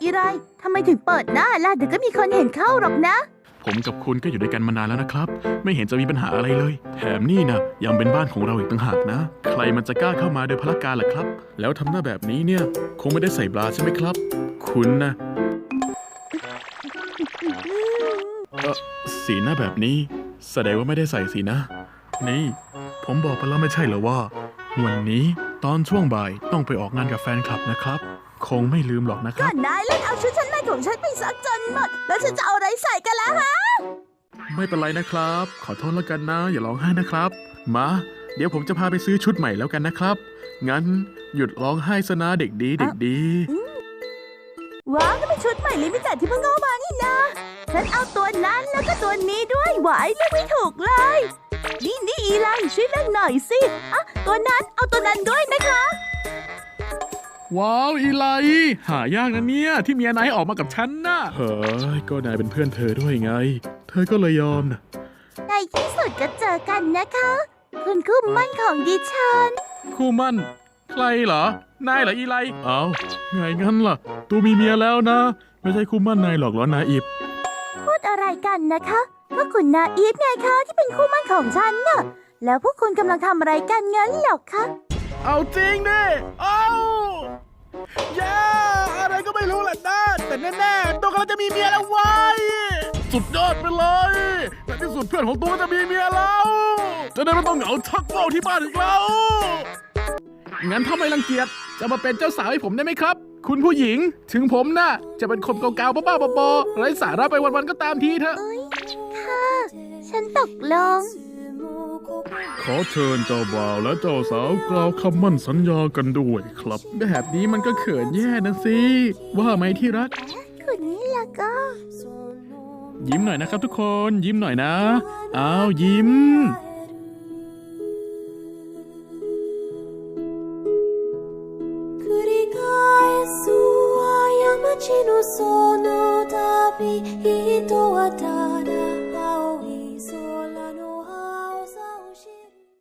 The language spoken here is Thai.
อีไรทำไมถึงเปิดหน้าล่ะเดี๋ยวก็มีคนเห็นเข้าหรอกนะ ผมกับคุณก็อยู่ด้วยกันมานานแล้วนะครับ ไม่เห็นจะมีปัญหาอะไรเลย แถมนี่นะยังเป็นบ้านของเราอีกต่างหากนะ ใครมันจะกล้าเข้ามาโดยพละการล่ะครับ แล้วทำหน้าแบบนี้เนี่ย คงไม่ได้ใส่บราใช่ไหมครับ คุณนะเออสีหน้าแบบนี้ แสดงว่าไม่ได้ใส่สีนะ นี่ ผมบอกไปแล้วไม่ใช่เหรอว่า วันนี้ตอนช่วงบ่ายต้องไปออกงานกับแฟนคลับนะครับ คงไม่ลืมหรอกนะคก็รับ นายเล่นเอาชุดชั้นในของฉันไปซักจนหมด แล้วฉันจะเอาอะไรใส่กันล่ะฮะ ไม่เป็นไรนะครับ ขอโทษแล้วกันนะ อย่าร้องไห้นะครับ มา เดี๋ยวผมจะพาไปซื้อชุดใหม่แล้วกันนะครับ งั้นหยุดร้องไห้ซะนะเด็กดีเด็กดี ว้าวนี่เป็นชุดใหม่ลิมิเต็ดที่เพิ่งเข้ามานี่นะ ฉันเอาตัวนั้นแล้วก็ตัวนี้ด้วยหวายเลือกไม่ถูกเลย นี่นี่อีไลช่วยเลือกหน่อยสิ อะ ตัวนั้นเอาตัวนั้นด้วยนะคะ ว้าวอีไลหายากนะเนี่ย ที่เมียนายออกมากับฉันนะเฮ้ย ก็นายเป็นเพื่อนเธอด้วยไง เธอก็เลยยอมนะในที่สุดก็เจอกันนะคะ คุณคู่มั่นของดิฉัน คู่มั่น ใครเหรอ นายเหรออีไลเอ้าไงงั้นล่ะ ตูมีเมียแล้วนะ ไม่ใช่คู่มั่นนายหรอกเหรอนายอิบพูดอะไรกันนะคะก็คุณนาอีฟไงคะที่เป็นคู่มั่นของฉันน่ะ แล้วพวกคุณกำลังทำอะไรกันงั้นเหรอคะ เอาจริงดิเอาย่าอะไรก็ไม่รู้แหละนะแต่แน่ๆตัวกำลังจะมีเมียแล้วเว้ยสุดยอดไปเลยในที่สุดเพื่อนของตัวจะมีเมียแล้ว จะได้ไม่ต้องเหงาชักเบ้าที่บ้านอีกแล้ว งั้นถ้าไม่รังเกียจจะมาเป็นเจ้าสาวให้ผมได้ไหมครับ คุณผู้หญิงถึงผมน่ะ จะเป็นคนเกาๆบ้าๆบอๆไร้สาระไปวันๆก็ตามทีเถอะเอ้ยค่ะ ฉันตกลง ขอเชิญเจ้าบ่าวและเจ้าสาวกล่าวคำมั่นสัญญากันด้วยครับ แบบนี้มันก็เขินแย่นะสิ ว่าไหมที่รัก คุณนี่ละก็ ยิ้มหน่อยนะครับทุกคน ยิ้มหน่อยนะ อ้าว ยิ้ม 繰り返す過ちのその度人は